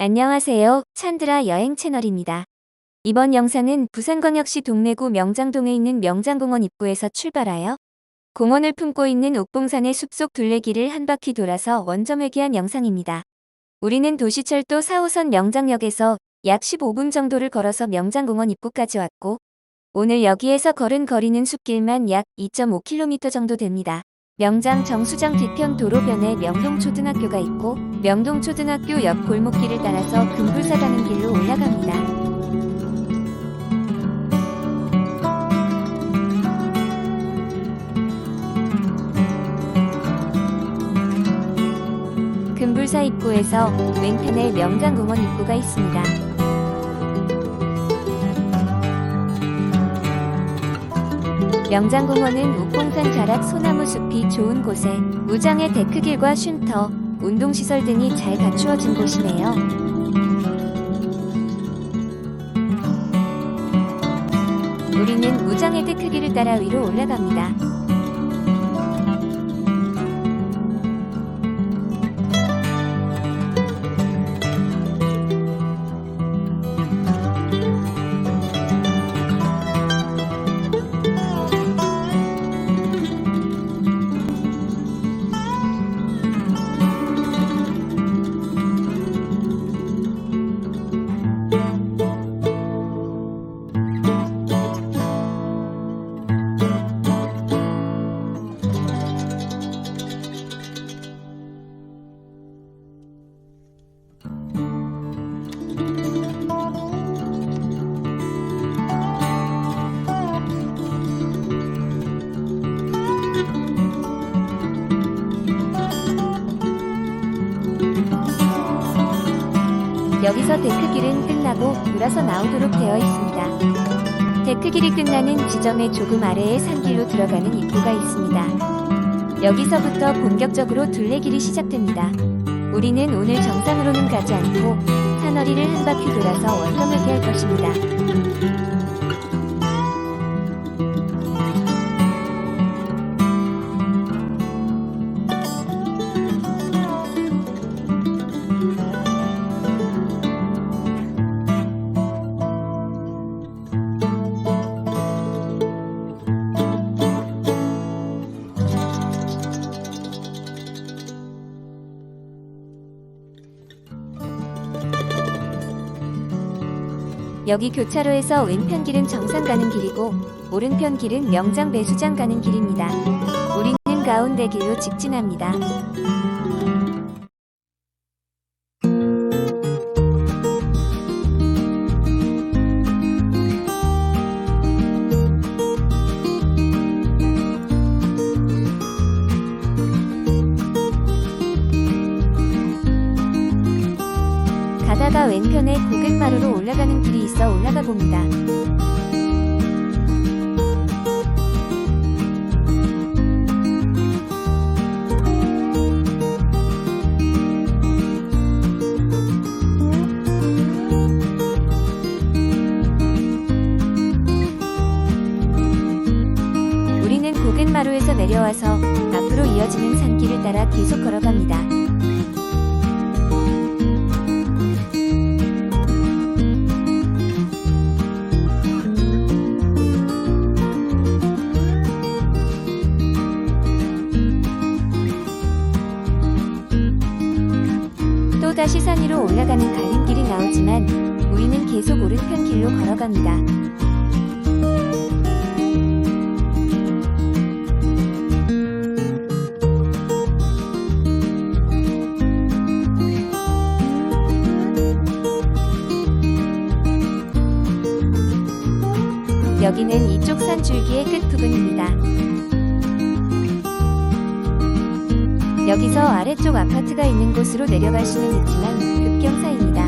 안녕하세요. 찬드라 여행 채널입니다. 이번 영상은 부산광역시 동래구 명장동에 있는 명장공원 입구에서 출발하여 공원을 품고 있는 옥봉산의 숲속 둘레길을 한 바퀴 돌아서 원점회귀한 영상입니다. 우리는 도시철도 4호선 명장역에서 약 15분 정도를 걸어서 명장공원 입구까지 왔고 오늘 여기에서 걸은 거리는 숲길만 약 2.5km 정도 됩니다. 명장 정수장 뒤편 도로변에 명동초등학교가 있고 명동초등학교 옆 골목길을 따라서 금불사 가는 길로 올라갑니다. 금불사 입구에서 왼편에 명장공원 입구가 있습니다. 명장공원은 옥봉산 자락 소나무 숲이 좋은 곳에 무장의 데크길과 쉼터, 운동시설 등이 잘 갖추어진 곳이네요. 우리는 무장의 데크길을 따라 위로 올라갑니다. 여기서 데크 길은 끝나고 돌아서 나오도록 되어 있습니다. 데크 길이 끝나는 지점의 조금 아래에 산길로 들어가는 입구가 있습니다. 여기서부터 본격적으로 둘레길이 시작됩니다. 우리는 오늘 정상으로는 가지 않고 산허리를 한 바퀴 돌아서 원점을 할 것입니다. 여기 교차로에서 왼편 길은 정상 가는 길이고 오른편 길은 명장 배수장 가는 길입니다. 우리는 가운데 길로 직진합니다. 가다가 왼편에 고갯마루로 올라가는 길이 있어 올라가 봅니다. 우리는 고갯마루에서 내려와서 앞으로 이어지는 산길을 따라 계속 걸어갑니다. 다시 산 위로 올라가는 갈림길이 나오지만 우리는 계속 오른편 길로 걸어갑니다. 여기는 이쪽 산줄기의 끝 부분입니다. 여기서 아래쪽 아파트가 있는 곳으로 내려갈 수는 있지만 급경사입니다.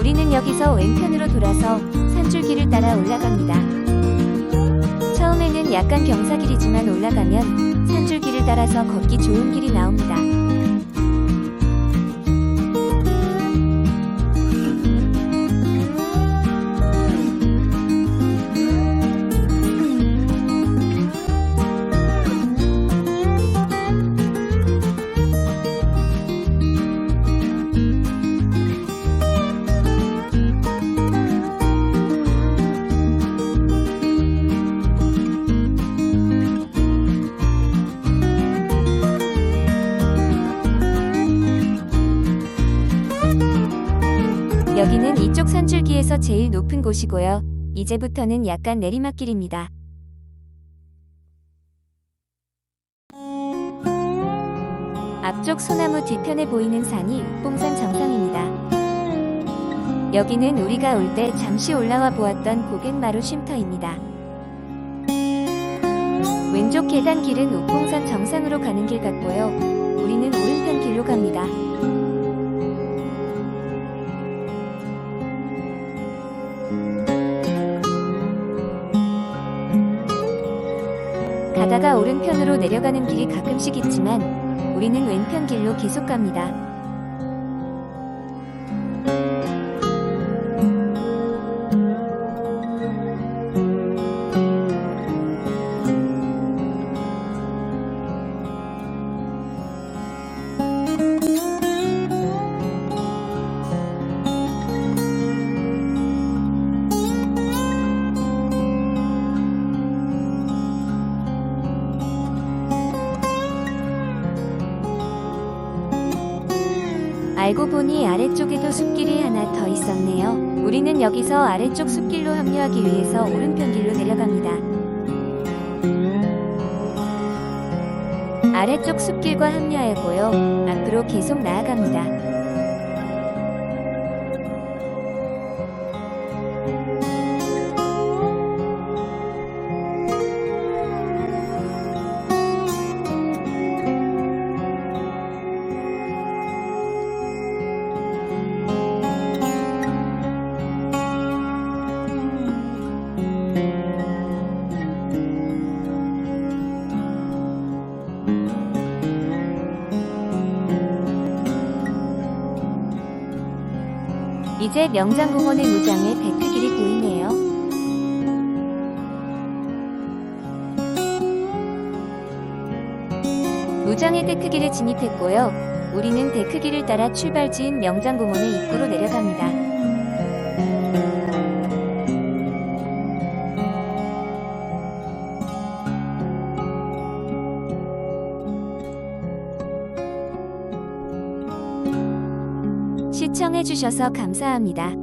우리는 여기서 왼편으로 돌아서 산줄기를 따라 올라갑니다. 처음에는 약간 경사길이지만 올라가면 산줄기를 따라서 걷기 좋은 길이 나옵니다. 산줄기에서 제일 높은 곳이고요. 이제부터는 약간 내리막길입니다. 앞쪽 소나무 뒤편에 보이는 산이 옥봉산 정상입니다. 여기는 우리가 올 때 잠시 올라와 보았던 고갯마루 쉼터입니다. 왼쪽 계단 길은 옥봉산 정상으로 가는 길 같고요. 우리는 오른편 길로 갑니다. 가다가 오른편으로 내려가는 길이 가끔씩 있지만 우리는 왼편 길로 계속 갑니다. 알고 보니 아래쪽에도 숲길이 하나 더 있었네요. 우리는 여기서 아래쪽 숲길로 합류하기 위해서 오른편 길로 내려갑니다. 아래쪽 숲길과 합류하였고요. 앞으로 계속 나아갑니다. 이제 명장공원의 무장에 데크길이 보이네요. 무장의 데크길에 진입했고요. 우리는 데크길을 따라 출발 지은 명장공원의 입구로 내려갑니다. 시청해주셔서 감사합니다.